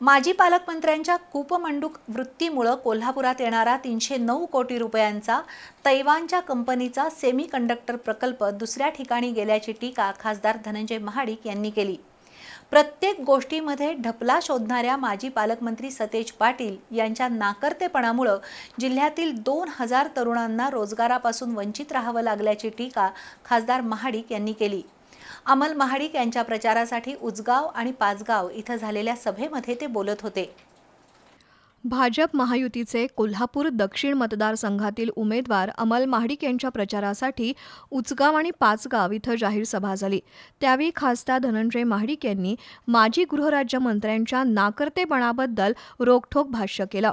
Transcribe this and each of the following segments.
माजी पालकमंत्र्यांच्या कूपमंडूक वृत्तीमुळं कोल्हापुरात येणारा तीनशे नऊ कोटी रुपयांचा तैवानच्या कंपनीचा सेमी कंडक्टर प्रकल्प दुसऱ्या ठिकाणी गेल्याची टीका खासदार धनंजय महाडिक यांनी केली. प्रत्येक गोष्टीमध्ये ढपला शोधणाऱ्या माजी पालकमंत्री सतेज पाटील यांच्या नाकर्तेपणामुळं जिल्ह्यातील दोन हजार तरुणांना रोजगारापासून वंचित राहावं लागल्याची टीका खासदार महाडिक यांनी केली. अमल महाडिक यांच्या प्रचारासाठी उजगाव आणि पाचगाव इथं झालेल्या सभेमध्ये ते बोलत होते. भाजप महायुतीचे कोल्हापूर दक्षिण मतदारसंघातील उमेदवार अमल महाडिक यांच्या प्रचारासाठी उचगाव आणि पाचगाव इथं जाहीर सभा झाली. त्यावेळी खासदार धनंजय महाडिक यांनी माजी गृहराज्यमंत्र्यांच्या नाकर्तेपणाबद्दल रोखठोक भाष्य केलं.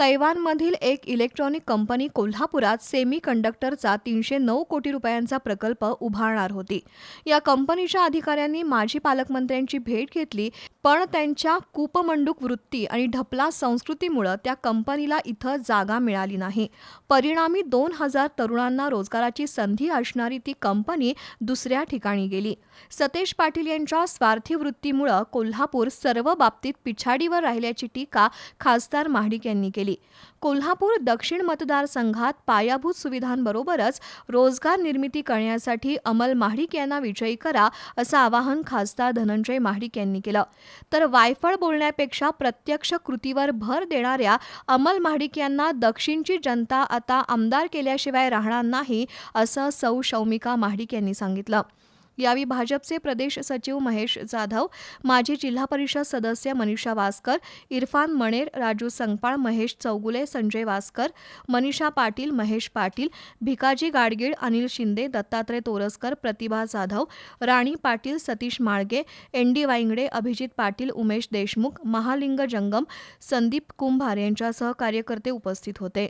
तैवानमधील एक इलेक्ट्रॉनिक कंपनी कोल्हापुरात सेमी कंडक्टरचा तीनशे नऊ कोटी रुपयांचा प्रकल्प उभारणार होती. या कंपनीच्या अधिकाऱ्यांनी माजी पालकमंत्र्यांची भेट घेतली पण त्यांच्या कूपमंडूक वृत्ती आणि ढपला संस्कृतीमुळं त्या कंपनीला इथं जागा मिळाली नाही. परिणामी दोन हजार तरुणांना रोजगाराची संधी असणारी ती कंपनी दुसऱ्या ठिकाणी गेली. सतेज पाटील यांच्या स्वार्थी वृत्तीमुळं कोल्हापूर सर्व बाबतीत पिछाडीवर राहिल्याची टीका खासदार महाडिक यांनी केली. कोल्हापूर दक्षिण मतदारसंघात पायाभूत सुविधांबरोबरच रोजगार निर्मिती करण्यासाठी अमल महाडिक यांना विजयी करा असं आवाहन खासदार धनंजय महाडिक यांनी केलं. तर वायफळ बोलण्यापेक्षा प्रत्यक्ष कृतीवर भर देणाऱ्या अमल महाडिक यांना दक्षिणची जनता आता आमदार केल्याशिवाय राहणार नाही असं सौ शौमिका महाडिक यांनी सांगितलं. यावेळी भाजपचे प्रदेश सचिव महेश जाधव माजी जिल्हा परिषद सदस्य मनीषा वासकर इरफान मणेर राजू संगपाळ महेश चौगुले संजय वासकर मनीषा पाटील महेश पाटील भिकाजी गाडगीळ अनिल शिंदे दत्तात्रय तोरसकर प्रतिभा जाधव राणी पाटील सतीश माळगे एन डी वाईंगडे अभिजित पाटील उमेश देशमुख महालिंग जंगम संदीप कुंभार यांच्यासह कार्यकर्ते उपस्थित होते.